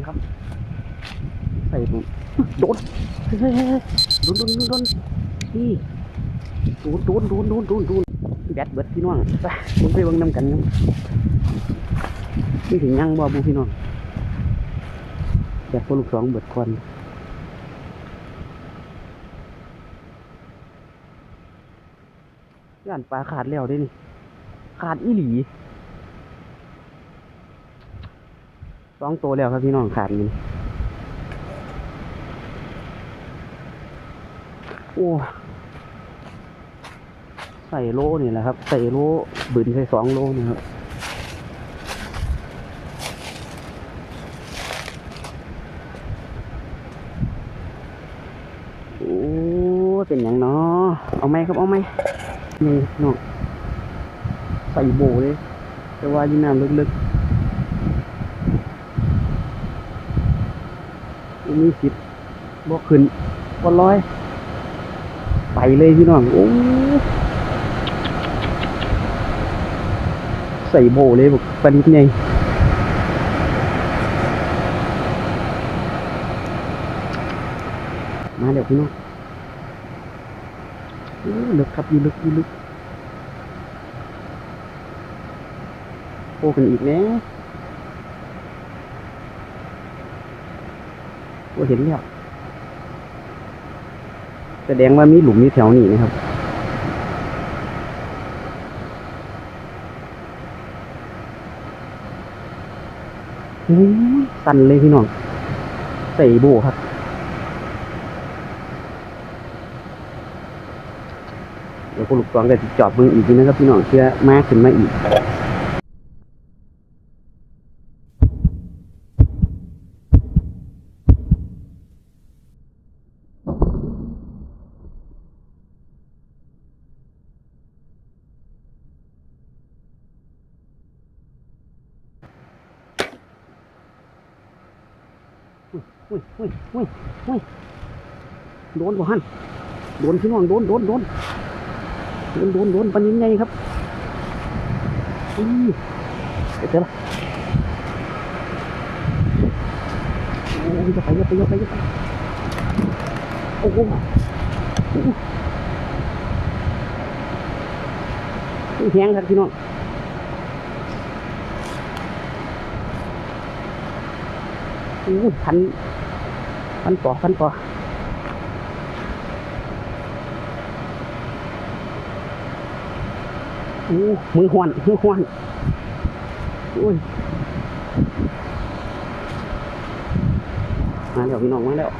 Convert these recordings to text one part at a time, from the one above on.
ใส่ครับ ใส่ผมโดนเฮ้ยโดนโดนโดนโดนนี่โดนโดนโดนโดนโดนโดนแบดเบิดพี่น้องไปลงไปเบิ่งน้ำกันครับนี่ถึงยังบ่บูพี่น้องแบดพอลูกสองเบิดควันย่านปลาขาดแล้วเด้นี่ขาดอีหลี สองตัวแล้วครับพี่น้องขาดนี่โอ้ใส่โลนี่แหละครับ ใส่โลบืนใส่สองโลนี่ครับโอ้เป็นอย่างเนาะเอาไหมครับเอาไหมนี่น้องใส่โบเลย แต่ว่ายินน้ำลึกๆ อันนี้สิบบ่ขึ้นบ่ร้อย ไปเลยพี่น้องโอ้ใส่โบเลยบอกปนิดไงมาเดี๋ยวพี่น้องลึกครับยีลึกยีลึกโอ้กันอีกแล้ว โอ้เห็นแล้วแสดงว่ามีหลุมอยู่แถวนี้นะครับอืมสั่นเลยพี่น้อง ใส่โบครับเดี๋ยวพวกลูกสองก็จะจอบมืออีกทีนะครับพี่น้องเพื่อมากขึ้นมาอีก อุ้ยอุ้ยอุ้ยอุ้ยโดนบ่ฮันโดนพี่น้องโดนโดนโดนโดนโดนโดนปันยังไงครับอุ้ยเดี๋ยวเจอละโอ้ยจะไปจะไปจะไปจะไปโอ้โหโอ้โหแห้งครับพี่น้อง อู้พันพันปอพันปออู้มือหวนมือหวนอุ้ยมาแล้วพี่น้องมาแล้ว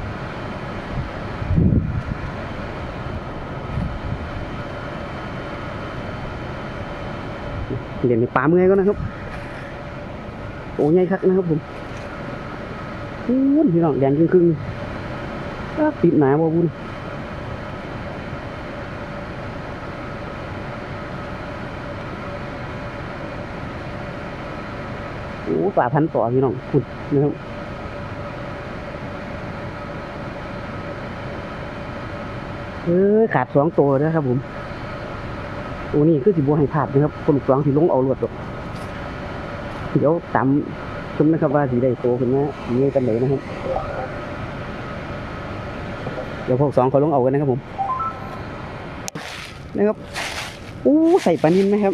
เดี๋ยวมีปลาเมื่อยก็นะครับ โอ้ใหญ่คักนะครับผม อู้นพี่น้องแดงครึ่งครึ่งๆปิดหนาบ่บุญโอ้ป่าพันต่อพี่น้องคุณนะครับเออขาดสองตัวนะครับผมโอ้นี่คือสิบัวให้ขาดนะครับคนลูกสองสิลงเอารวดดอกเดี๋ยวตำ ชมนะครับว่าสีได้โตขึ้นมาสีกันไหนนะครับ เดี๋ยวพวกสองเขาลงเอากันนะครับผม นะครับอู้ใส่ปลานินไหมครับ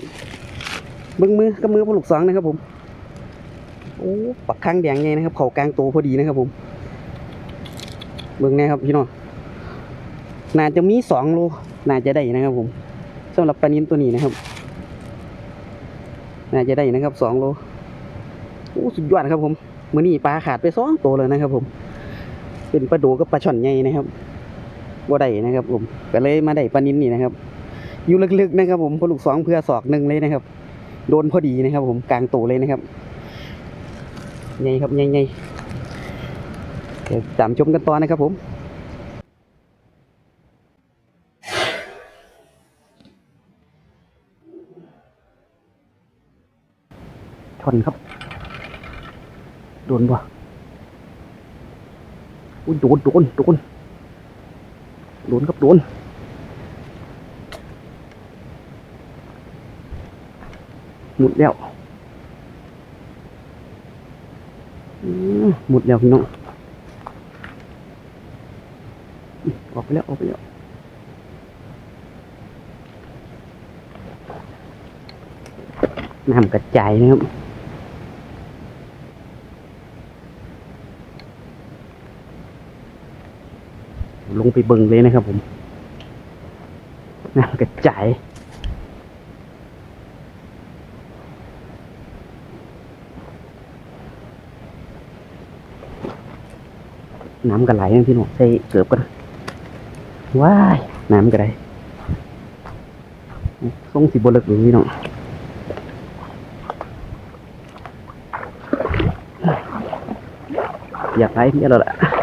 เบิ้งมือกับมือพวกลูกสองนะครับผมโอ้ปักข้างแดงไงนะครับ เขากลางโตพอดีนะครับผม เบิ้งแนะครับพี่น้องน่าจะมีสองโลน่าจะได้นะครับผมสำหรับปลานินตัวนี้นะครับ น่าจะได้นะครับสองโล อ้สุดยอดครับผมมื้อนี้ปลาขาดไปสองตัวเลยนะครับ ผม เป็นปลาโดกับปลาช่อนใหญ่นะครับว่ได้นะครับ ผมก็เลยมาได้ปลานิ้นนี่นะครับ อยู่ลึกๆนะครับ ผมพลูกสองเพื่อศอกหนึ่งเลยนะครับ โดนพอดีนะครับ ผมกลางตัวเลยนะครับใหญ่ครับใหญ่ใหญ่เดี๋ยวตามชมกันต่อนะครับ ผมช่อนครับ โดนบ่อุ้ยโดนโดนโดนโดนครับโดนหมดแล้วหมุดแล้วพี่น้องออกไปแล้วออกไปแล้วน้ำกระจายนะครับ งไปเบิ่งเลยนะครับผมน้ำกระจายน้ำกระไหลนะพี่น้องใส่เกือบกันว้ายน้ำกระไรทรงสีบเลึกอยู่พี่น้องอยากไปพี่แล้วล่ะ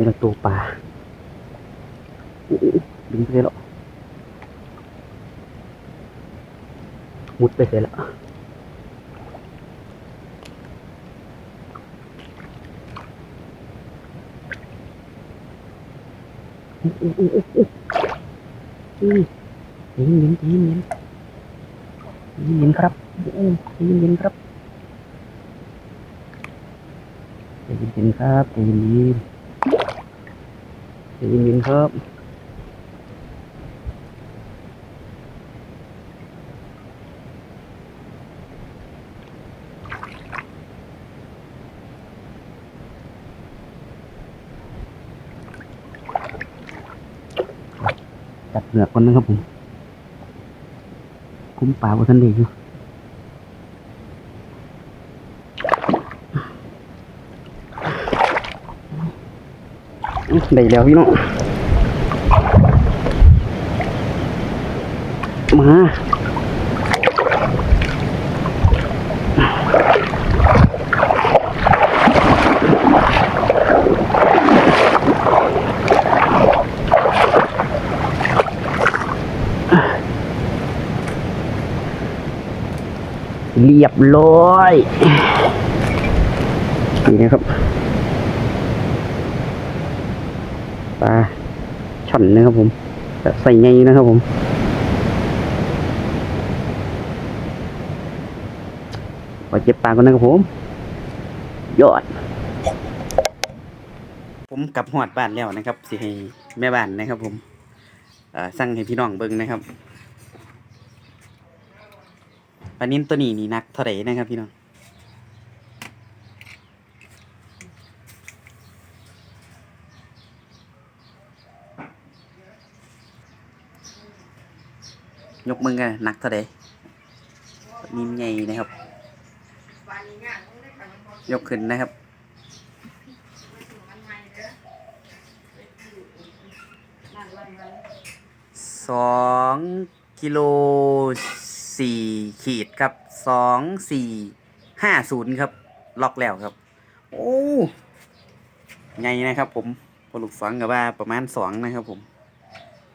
นี่เราตัวปลาอุ๊ยดึงไปเลยหรอมุดไปเลยละอุ๊ยอุ๊ยอุ๊ยอุ๊ยอุ๊ยอุ๊ยเย็นเย็นเย็นเย็นเย็นเย็นครับอุ๊ยเย็นเย็นครับใจเย็นครับใจเย็นๆใจเย็นครับจัดเหลือกก่อนนะครับผม คุ้มป่าบนทันดีอยู่ ได้แล้วพี่น้องมา เรียบร้อยนี่นะครับ ปลาช่อนนะครับผมแต่ใส่ไงนะครับผม ขอเจ็บปากก่อนนะครับผม ยอด ผมกลับหอดบ้านแล้วนะครับ สิให้แม่บ้านนะครับ ผมสั่งให้พี่น้องเบิ่งนะครับปลานิ่นตัวนี้นี่นักเท่าไหร่นะครับพี่น้อง ยกมือกันหนักเท่าไหร่นิ่นใหญ่นะครับ ยกขึ้นนะครับสองกิโลสี่ขีดครับสองสี่ห้าศูนย์ครับ ล็อกแล้วครับ โอ้ไงนะครับผมพอลูกฟังกับว่าประมาณสองนะครับผม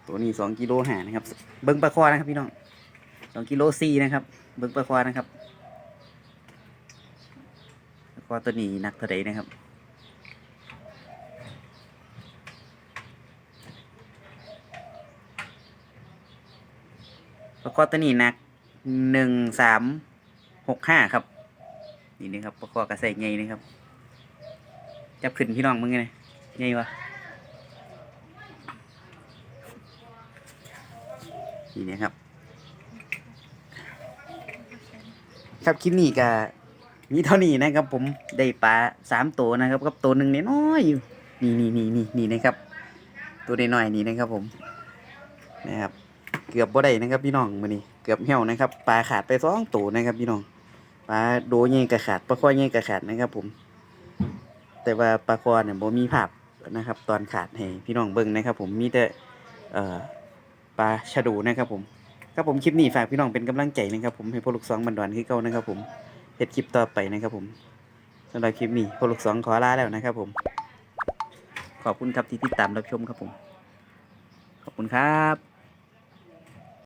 ตัวนี้สองกิโลหานะครับ เบิ้งปลาคอนะครับพี่น้องสองกิโลสี่นะครับ เบิ้งปลาคอนะครับแล้วก็ตัวนี้หนักเท่าไรนะครับแล้วก็ตัวนี้หนักหนึ่งสามหกห้าครับ นี่นะครับประกอบกระใส่ไงนะครับ จับขึ้นพี่น้องมึงไงไงวะ นี่นะครับ ครับคลิปนี้ก็มีเท่านี้นะครับผมได้ปลาสามตัวนะครับกับตัวหนึ่งน้อยๆอยู่นี่นี่นี่นี่นี่นะครับ ตัวน้อยๆนี่นะครับผมนะครับ เกือบบ่ได้นะครับ พี่น้องมื้อนี้เกือบเหี่ยวนะครับปลาขาดไปสองตัวนะครับพี่น้องปลาโดใหญ่กระขาดปลาคอใหญ่กระขาดนะครับ ผม แต่ว่าปลาคอเนี่ยบ่มีภาพนะครับ ตอนขาดให้พี่น้องเบิ่งนะครับ ผมมีแต่เอ่อ ปลาชะโดูนะครับผมครับผมคลิปนี้ฝากพี่น้องเป็นกำลังใจนะครับผมให้พวกลูกสองบันดอนขึ้นเก้านะครับผมเห็ดคลิปต่อไปนะครับผมสำหรับคลิปนี้พวกลูกสองขอลาแล้วนะครับผม ขอบคุณครับที่ติดตามรับชมครับผม ขอบคุณครับ